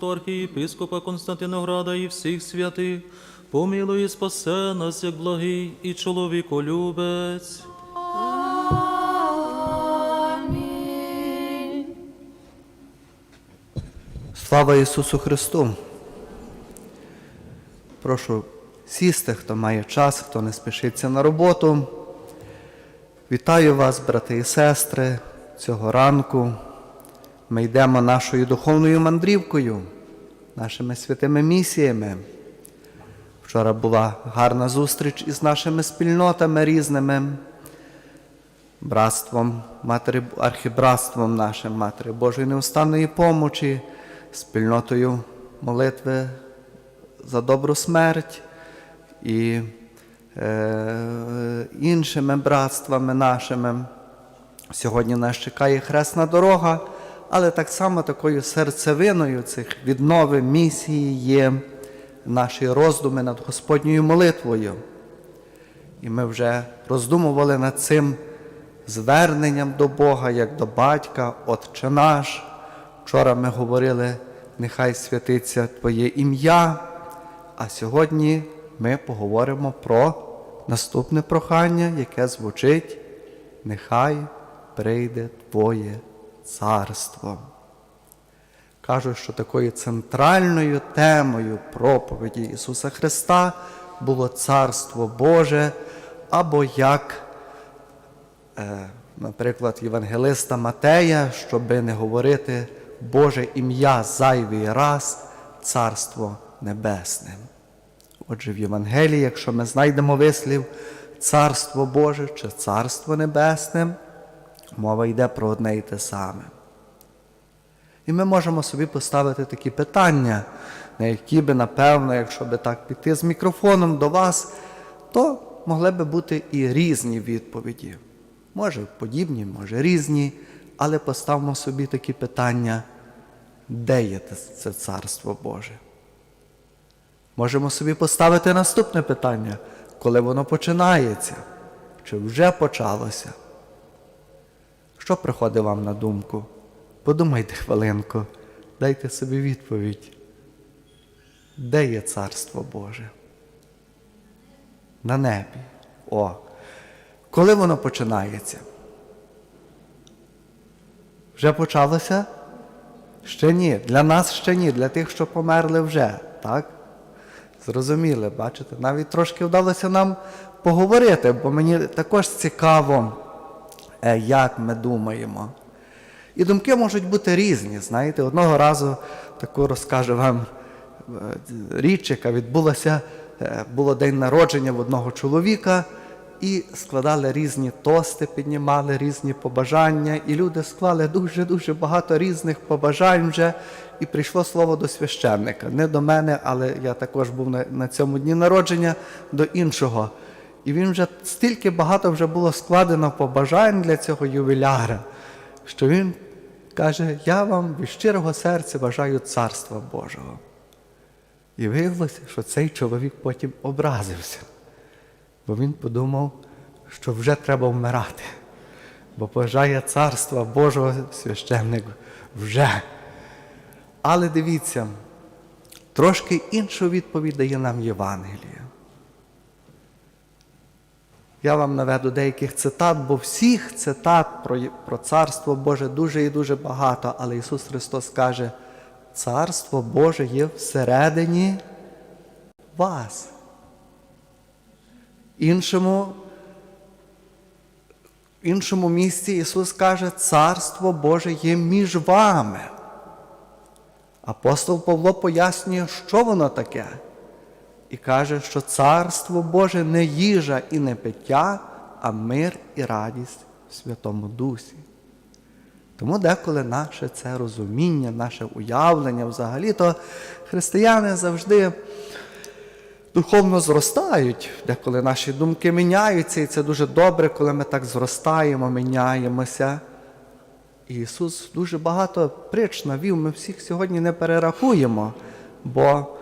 архієпископа Константинограда і всіх святих, помилуй і спасе нас, як благий і чоловіколюбець. Слава Ісусу Христу! Прошу сісти, хто має час, хто не спішиться на роботу. Вітаю вас, брати і сестри, цього ранку. Ми йдемо нашою духовною мандрівкою, нашими святими місіями. Вчора була гарна зустріч із нашими спільнотами різними, братством, матері, архібратством нашим, Матері Божої неустанної помочі, спільнотою молитви за добру смерть і е, іншими братствами нашими. Сьогодні нас чекає хресна дорога, але так само такою серцевиною цих віднови місії є наші роздуми над Господньою молитвою. І ми вже роздумували над цим зверненням до Бога, як до батька, Отче наш. Вчора ми говорили, нехай святиться Твоє ім'я, а сьогодні ми поговоримо про наступне прохання, яке звучить: Нехай прийде Твоє царство. Кажуть, що такою центральною темою проповіді Ісуса Христа було Царство Боже, або як, е, наприклад, Євангелиста Матея, щоби не говорити Боже ім'я зайвий раз, Царство Небесне. Отже, в Євангелії, якщо ми знайдемо вислів Царство Боже чи Царство Небесне, мова йде про одне і те саме. І ми можемо собі поставити такі питання, на які би, напевно, якщо би так піти з мікрофоном до вас, то могли би бути і різні відповіді. Може подібні, може різні, але поставимо собі такі питання, де є це Царство Боже? Можемо собі поставити наступне питання, коли воно починається, чи вже почалося? Що приходить вам на думку? Подумайте хвилинку, дайте собі відповідь. Де є Царство Боже? На небі. О. Коли воно починається? Вже почалося? Ще ні. Для нас ще ні, для тих, що померли вже, так? Зрозуміли, бачите? Навіть трошки вдалося нам поговорити, бо мені також цікаво, як ми думаємо. І думки можуть бути різні. Знаєте, одного разу таку розкажу вам е, річ, яка відбулася, е, було день народження в одного чоловіка, і складали різні тости, піднімали різні побажання, і люди склали дуже-дуже багато різних побажань вже. І прийшло слово до священника. Не до мене, але я також був на, на цьому дні народження до іншого. І він вже стільки багато вже було складено побажань для цього ювіляра, що він каже: Я вам від щирого серця бажаю царства Божого. І виявилося, що цей чоловік потім образився, бо він подумав, що вже треба вмирати, бо бажає царства Божого священник вже. Але дивіться, трошки іншу відповідь дає нам Євангеліє. Я вам наведу деяких цитат, бо всіх цитат про, про Царство Боже дуже і дуже багато, але Ісус Христос каже, Царство Боже є всередині вас. Іншому, в іншому місці Ісус каже, Царство Боже є між вами. Апостол Павло пояснює, що воно таке, і каже, що Царство Боже не їжа і не пиття, а мир і радість в Святому Дусі. Тому деколи наше це розуміння, наше уявлення взагалі, то християни завжди духовно зростають, деколи наші думки міняються, і це дуже добре, коли ми так зростаємо, міняємося. Ісус дуже багато притч навів, ми всіх сьогодні не перерахуємо, бо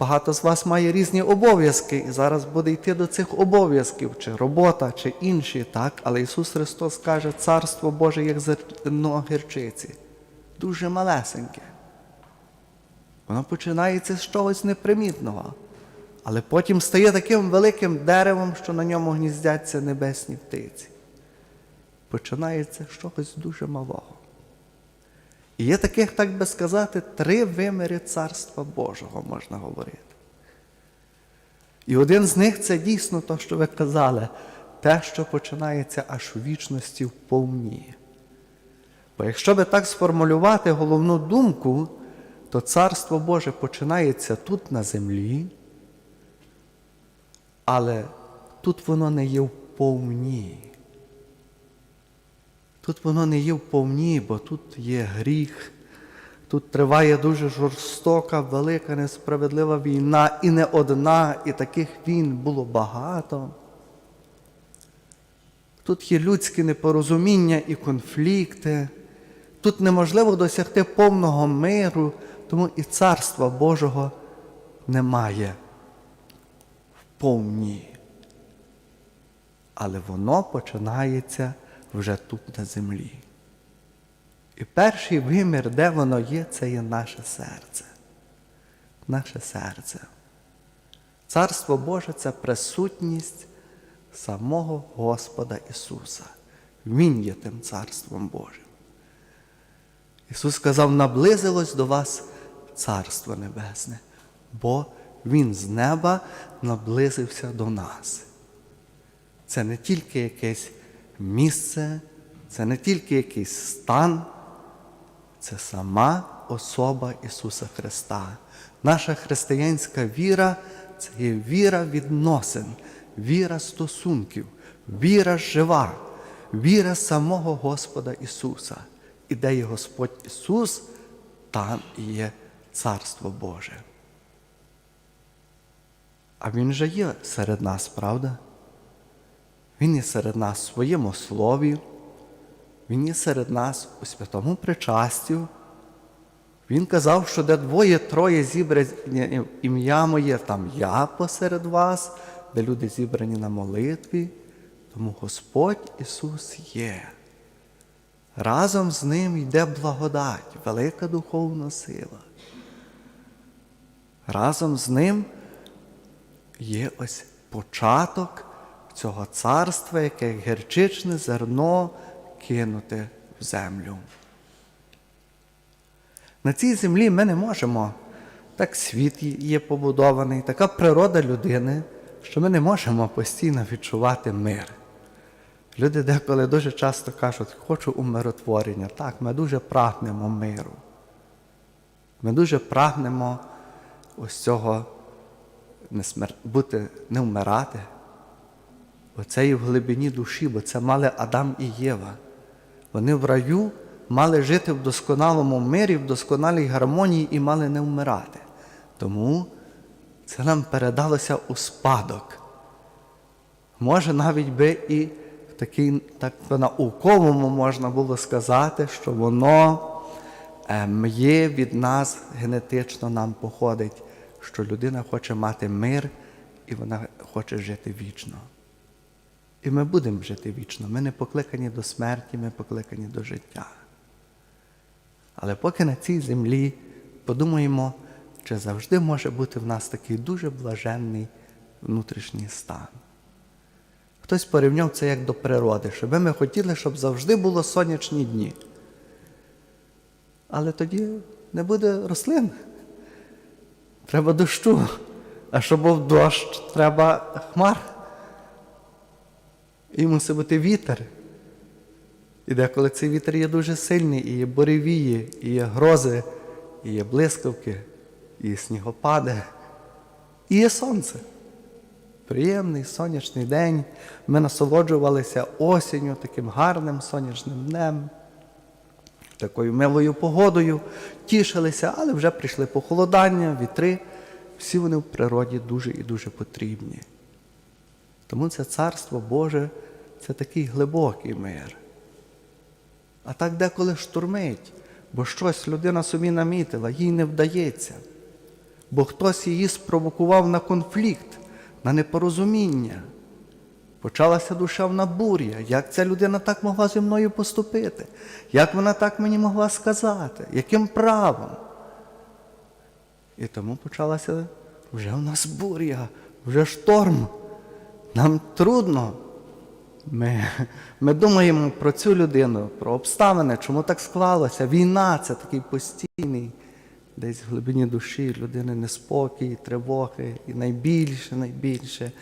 багато з вас має різні обов'язки, і зараз буде йти до цих обов'язків, чи робота, чи інші, так? Але Ісус Христос каже, Царство Боже, як зерно гірчиці, дуже малесеньке. Воно починається з чогось непримітного, але потім стає таким великим деревом, що на ньому гніздяться небесні птиці. Починається з чогось дуже малого. І є таких, так би сказати, три виміри Царства Божого, можна говорити. І один з них це дійсно те, що ви казали, те, що починається аж у вічності вповні. Бо якщо би так сформулювати головну думку, то Царство Боже починається тут на землі, але тут воно не є вповні. Тут воно не є вповні, бо тут є гріх, тут триває дуже жорстока, велика, несправедлива війна, і не одна, і таких війн було багато. Тут є людські непорозуміння і конфлікти. Тут неможливо досягти повного миру, тому і Царства Божого немає в повній. Але воно починається вже тут на землі. І перший вимір, де воно є, це є наше серце. Наше серце. Царство Боже це присутність самого Господа Ісуса. Він є тим Царством Божим. Ісус сказав, наблизилось до вас Царство Небесне, бо Він з неба наблизився до нас. Це не тільки якесь місце, це не тільки якийсь стан, це сама особа Ісуса Христа. Наша християнська віра це є віра відносин, віра стосунків, віра жива, віра самого Господа Ісуса. І де є Господь Ісус, там є Царство Боже. А Він же є серед нас, правда? Він є серед нас в своєму слові, Він є серед нас у святому причастю. Він казав, що де двоє-троє зібрані ім'я моє, там я посеред вас, де люди зібрані на молитві, тому Господь Ісус є. Разом з ним йде благодать, велика духовна сила. Разом з ним є ось початок цього царства, яке як герчичне зерно кинуте в землю. На цій землі ми не можемо, так світ є побудований, така природа людини, що ми не можемо постійно відчувати мир. Люди деколи дуже часто кажуть, хочу умиротворення. Так, ми дуже прагнемо миру. Ми дуже прагнемо ось цього не смер... бути, не вмирати. Бо це і в глибині душі, бо це мали Адам і Єва. Вони в раю мали жити в досконалому мирі, в досконалій гармонії і мали не вмирати. Тому це нам передалося у спадок. Може, навіть би і в такій так науковому можна було сказати, що воно ем, є від нас генетично нам походить, що людина хоче мати мир і вона хоче жити вічно. І ми будемо жити вічно. Ми не покликані до смерті, ми покликані до життя. Але поки на цій землі подумаємо, чи завжди може бути в нас такий дуже блаженний внутрішній стан. Хтось порівняв це як до природи, щоб ми хотіли, щоб завжди було сонячні дні. Але тоді не буде рослин. Треба дощу. А щоб був дощ, треба хмар. І мусить бути вітер. І деколи цей вітер є дуже сильний, і є буревії, і є грози, і є блискавки, і є снігопади, і є сонце. Приємний сонячний день. Ми насолоджувалися осінню, таким гарним сонячним днем, такою милою погодою, тішилися, але вже прийшли похолодання, вітри. Всі вони в природі дуже і дуже потрібні. Тому це царство Боже це такий глибокий мир. А так деколи штурмить, бо щось людина собі намітила, їй не вдається, бо хтось її спровокував на конфлікт, на непорозуміння. Почалася душевна буря. Як ця людина так могла зі мною поступити? Як вона так мені могла сказати? Яким правом? І тому почалася вже в нас буря, вже шторм. Нам трудно. Ми, ми думаємо про цю людину, про обставини, чому так склалося. Війна це такий постійний, десь в глибині душі людини неспокій, тривоги. І найбільше, найбільше,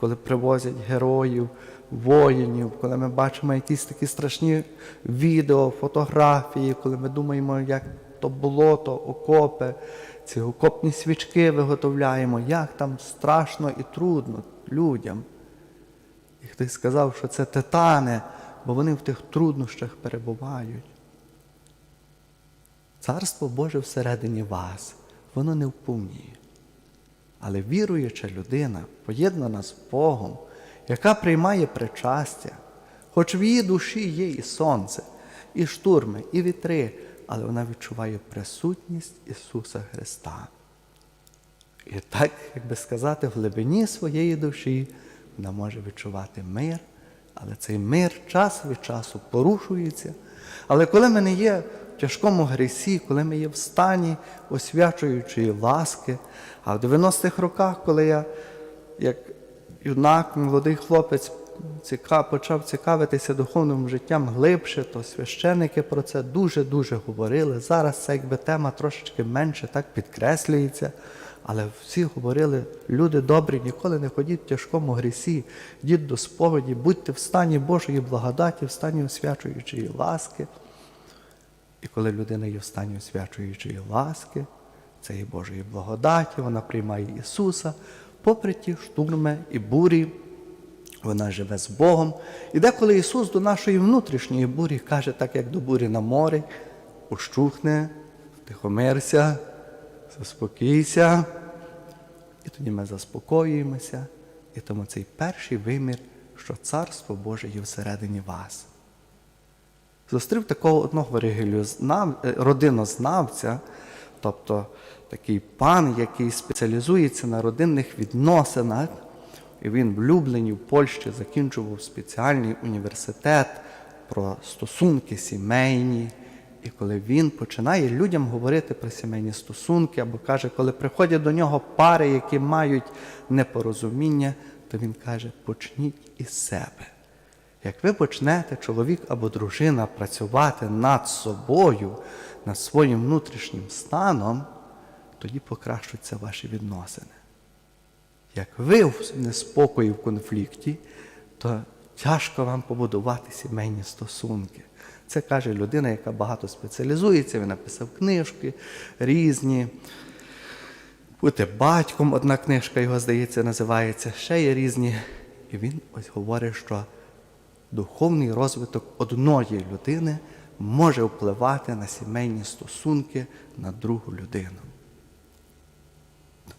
коли привозять героїв, воїнів, коли ми бачимо якісь такі страшні відео, фотографії, коли ми думаємо, як то болото, окопи, ці окопні свічки виготовляємо, як там страшно і трудно людям. І хтось сказав, що це титани, бо вони в тих труднощах перебувають. Царство Боже всередині вас, воно не впумніє. Але віруюча людина, поєднана з Богом, яка приймає причастя, хоч в її душі є і сонце, і штурми, і вітри, але вона відчуває присутність Ісуса Христа. І так, як би сказати, в глибині своєї душі вона може відчувати мир, але цей мир час від часу порушується. Але коли ми не є в тяжкому грісі, коли ми є в стані освячуючої ласки, а в 90-х роках, коли я, як юнак, молодий хлопець, почав цікавитися духовним життям глибше, то священники про це дуже-дуже говорили. Зараз це якби тема трошечки менше так підкреслюється. Але всі говорили, люди добрі, ніколи не ходіть в тяжкому грісі, йдіть до сповіді, будьте в стані Божої благодаті, в стані освячуючої ласки. І коли людина є в стані освячуючої ласки, цієї Божої благодаті, вона приймає Ісуса, попри ті штурми і бурі, вона живе з Богом. І деколи Ісус до нашої внутрішньої бурі каже, так як до бурі на морі, ущухне, втихомирся, заспокійся. І тоді ми заспокоюємося. І тому цей перший вимір, що Царство Боже є всередині вас. Зустрів такого одного е, родинознавця, тобто такий пан, який спеціалізується на родинних відносинах. І він в Люблені, в Польщі, закінчував спеціальний університет про стосунки сімейні. І коли він починає людям говорити про сімейні стосунки, або каже, коли приходять до нього пари, які мають непорозуміння, то він каже: почніть із себе. Як ви почнете, чоловік або дружина, працювати над собою, над своїм внутрішнім станом, тоді покращуються ваші відносини. Як ви в неспокої в конфлікті, то тяжко вам побудувати сімейні стосунки. Це каже людина, яка багато спеціалізується, він написав книжки різні. Бути батьком, одна книжка його, здається, називається, ще є різні. І він ось говорить, що духовний розвиток одної людини може впливати на сімейні стосунки на другу людину.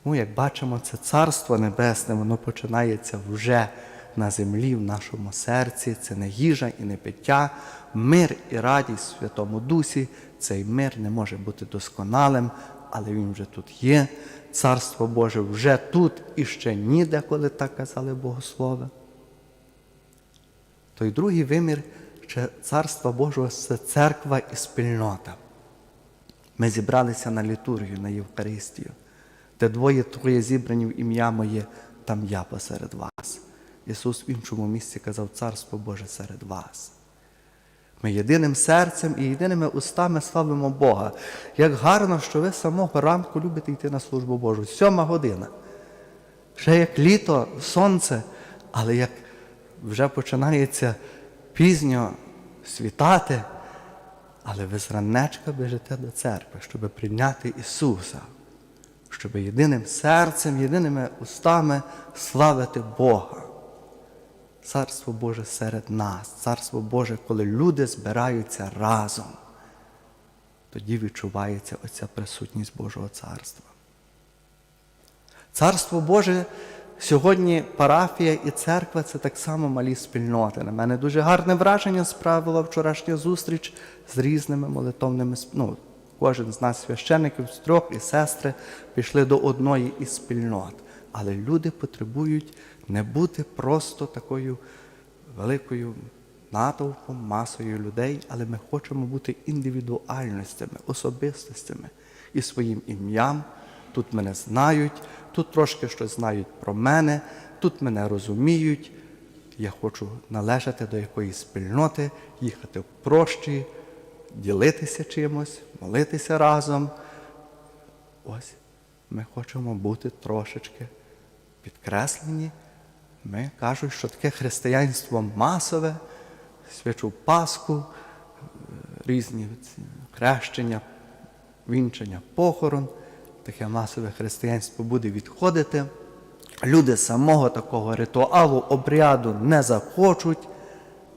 Тому, як бачимо, це Царство Небесне, воно починається вже на землі, в нашому серці. Це не їжа і не пиття, мир і радість в Святому Дусі. Цей мир не може бути досконалим, але він вже тут є. Царство Боже вже тут і ще ніде, коли так казали богослови. Той другий вимір Царства Божого це церква і спільнота. Ми зібралися на літургію, на Євхаристію, де двоє троє зібрані в ім'я моє, там я посеред вас. Ісус в іншому місці казав Царство Боже серед вас. Ми єдиним серцем і єдиними устами славимо Бога. Як гарно, що ви самого ранку любите йти на службу Божу. Сьома година. Ще як літо, сонце, але як вже починається пізньо світати, але ви зранечка біжите до церкви, щоб прийняти Ісуса, щоб єдиним серцем, єдиними устами славити Бога. Царство Боже серед нас, Царство Боже, коли люди збираються разом, тоді відчувається оця присутність Божого Царства. Царство Боже сьогодні парафія і церква це так само малі спільноти. На мене дуже гарне враження справила вчорашня зустріч з різними молитовними ну, Кожен з нас священиків, з трьох і сестри пішли до одної із спільнот. Але люди потребують не бути просто такою великою натовпом, масою людей, але ми хочемо бути індивідуальностями, особистостями і своїм ім'ям тут мене знають, тут трошки щось знають про мене, тут мене розуміють. Я хочу належати до якоїсь спільноти, їхати в прощі, ділитися чимось, молитися разом. Ось ми хочемо бути трошечки підкреслені. Ми кажуть, що таке християнство масове, свячу Пасху, е, різні ці хрещення, вінчення, похорон. Таке масове християнство буде відходити. Люди самого такого ритуалу, обряду не захочуть.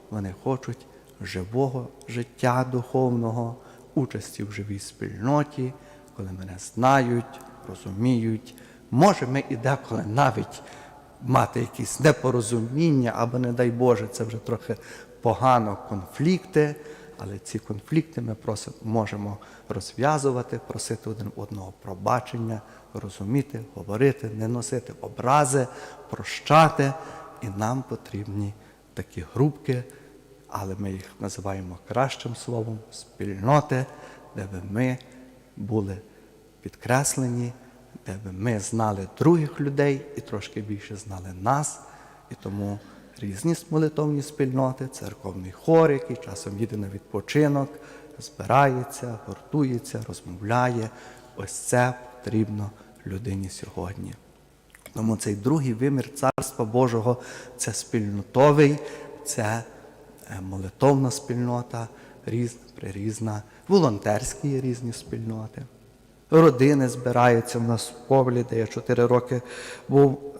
Вони хочуть живого життя духовного, участі в живій спільноті, коли мене знають, розуміють. Може, ми і деколи навіть мати якісь непорозуміння, або, не дай Боже, це вже трохи погано конфлікти, але ці конфлікти ми просимо, можемо розв'язувати, просити один одного пробачення, розуміти, говорити, не носити образи, прощати. І нам потрібні такі групки, але ми їх називаємо кращим словом спільноти, де би ми були підкреслені, де би ми знали других людей і трошки більше знали нас. І тому різні молитовні спільноти, церковний хор, який часом їде на відпочинок, збирається, гуртується, розмовляє. Ось це потрібно людині сьогодні. Тому цей другий вимір Царства Божого це спільнотовий, це молитовна спільнота, різна, прирізна, волонтерські різні спільноти. Родини збираються в нас в Ковлі, де я чотири роки був,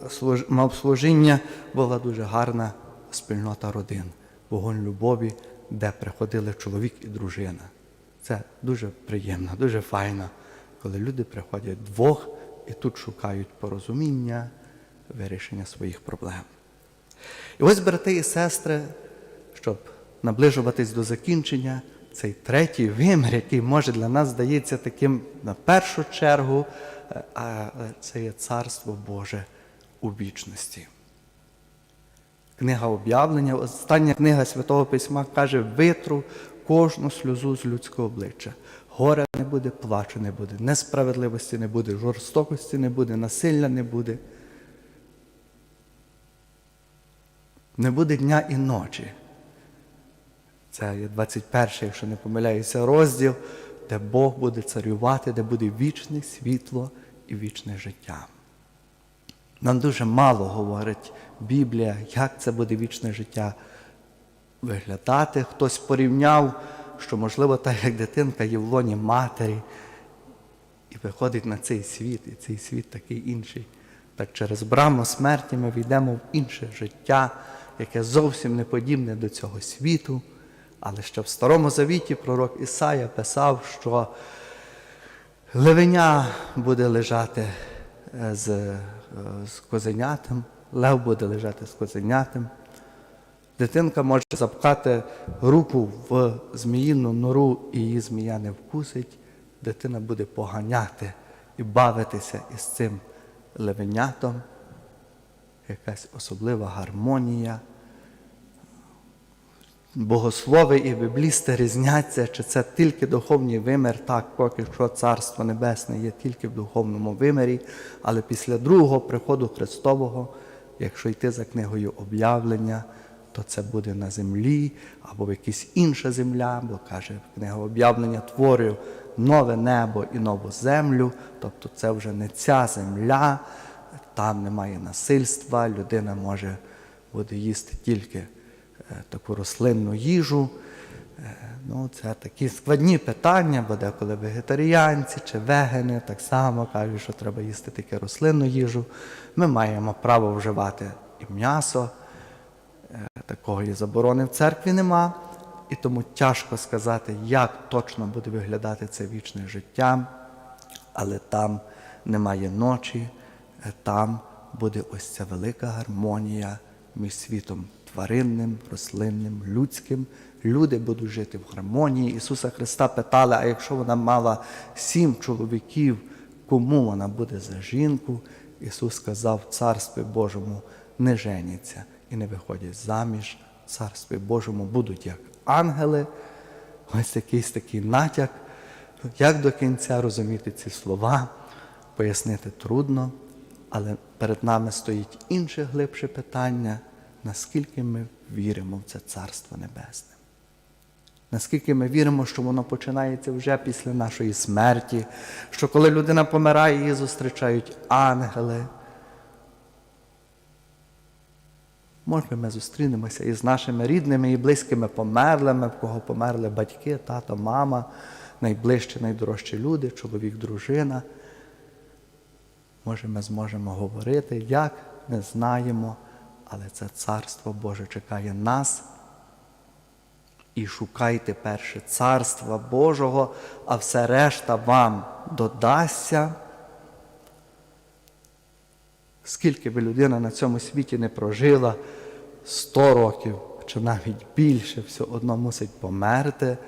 мав служіння, була дуже гарна спільнота родин, вогонь любові, де приходили чоловік і дружина. Це дуже приємно, дуже файно, коли люди приходять двох і тут шукають порозуміння, вирішення своїх проблем. І ось, брати і сестри, щоб наближуватись до закінчення, цей третій вимір, який може для нас здається таким на першу чергу, е, а це є Царство Боже у вічності. Книга об'явлення, остання книга Святого Письма каже, витру кожну сльозу з людського обличчя. Горя не буде, плачу не буде, несправедливості не буде, жорстокості не буде, насилля не буде. Не буде дня і ночі. Це є 21, якщо не помиляюся, розділ, де Бог буде царювати, де буде вічне світло і вічне життя. Нам дуже мало говорить Біблія, як це буде вічне життя виглядати. Хтось порівняв, що, можливо, так як дитинка є в лоні матері і виходить на цей світ, і цей світ такий інший. Так через браму смерті ми війдемо в інше життя, яке зовсім не подібне до цього світу. Але ще в Старому Завіті пророк Ісая писав, що левеня буде лежати е, з, е, з козенятем, лев буде лежати з козенятем. Дитинка може запхати руку в зміїну нору і її змія не вкусить. Дитина буде поганяти і бавитися із цим левенятом. Якась особлива гармонія. Богослови і біблісти різняться, чи це тільки духовний вимір, так, поки що Царство Небесне є тільки в духовному вимірі, але після другого приходу Христового, якщо йти за книгою об'явлення, то це буде на землі або в якійсь інша земля, бо каже книга об'явлення творю нове небо і нову землю, тобто це вже не ця земля, там немає насильства, людина може буде їсти тільки таку рослинну їжу. Е, Ну, це такі складні питання, бо деколи вегетаріанці чи вегени так само кажуть, що треба їсти тільки рослинну їжу. Ми маємо право вживати і м'ясо. Е, Такої заборони в церкві нема, і тому тяжко сказати, як точно буде виглядати це вічне життя, але там немає ночі, е, там буде ось ця велика гармонія між світом тваринним, рослинним, людським. Люди будуть жити в гармонії. Ісуса Христа питали, а якщо вона мала сім чоловіків, кому вона буде за жінку? Ісус сказав, Царстві Божому не женяться і не виходять заміж. Царстві Божому будуть як ангели. Ось якийсь такий натяк. Як до кінця розуміти ці слова? пояснити трудно, але перед нами стоїть інше глибше питання, наскільки ми віримо в це Царство Небесне. Наскільки ми віримо, що воно починається вже після нашої смерті, що коли людина помирає, її зустрічають ангели. Може, ми зустрінемося із нашими рідними і близькими померлими, в кого померли батьки, тато, мама, найближчі, найдорожчі люди, чоловік, дружина. Може, ми зможемо говорити, як не знаємо, але це Царство Боже чекає нас. І шукайте перше Царства Божого, а все решта вам додасться. Скільки би людина на цьому світі не прожила, 100 років чи навіть більше, все одно мусить померти,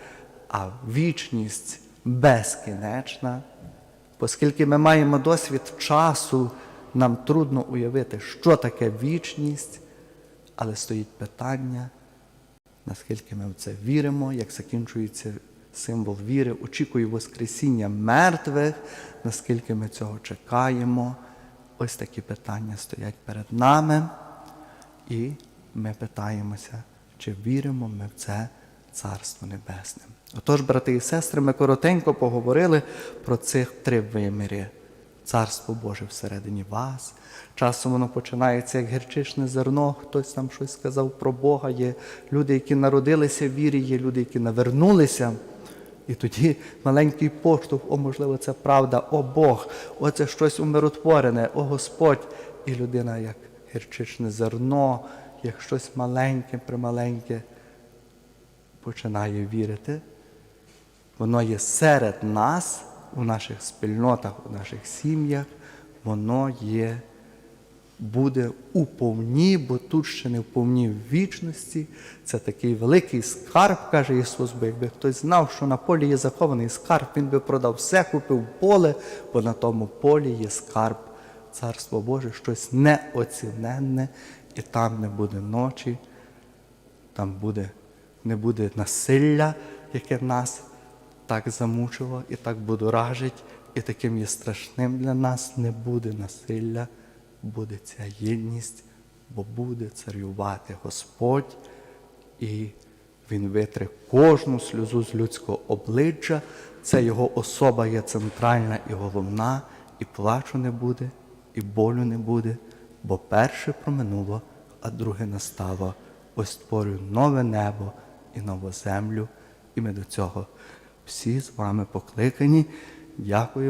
а вічність безкінечна. Оскільки ми маємо досвід часу, нам трудно уявити, що таке вічність, але стоїть питання, наскільки ми в це віримо, як закінчується символ віри, очікую Воскресіння мертвих, наскільки ми цього чекаємо. Ось такі питання стоять перед нами, і ми питаємося, чи віримо ми в це Царство Небесне. Отож, брати і сестри, ми коротенько поговорили про цих три виміри. Царство Боже всередині вас. Часом воно починається як гірчичне зерно, хтось там щось сказав про Бога. Є люди, які народилися в вірі, є люди, які навернулися. І тоді маленький поштовх, о, можливо, це правда, о Бог, о, це щось умиротворене, о Господь. І людина, як гірчичне зерно, як щось маленьке, прималеньке, починає вірити. Воно є серед нас, у наших спільнотах, у наших сім'ях, воно є, буде у повні, бо тут ще не в повні вічності. Це такий великий скарб, каже Ісус, бо якби хтось знав, що на полі є захований скарб, він би продав все, купив поле, бо на тому полі є скарб. Царство Боже, щось неоціненне, і там не буде ночі, там буде, не буде насилля, яке нас так замучило і так будоражить, і таким є страшним для нас не буде насилля, буде ця єдність, бо буде царювати Господь, і Він витре кожну сльозу з людського обличчя. Це його особа є центральна і головна, і плачу не буде, і болю не буде, бо перше проминуло, а друге настало. Ось створюю нове небо і нову землю, і ми до цього всі з вами покликані. Дякую вам.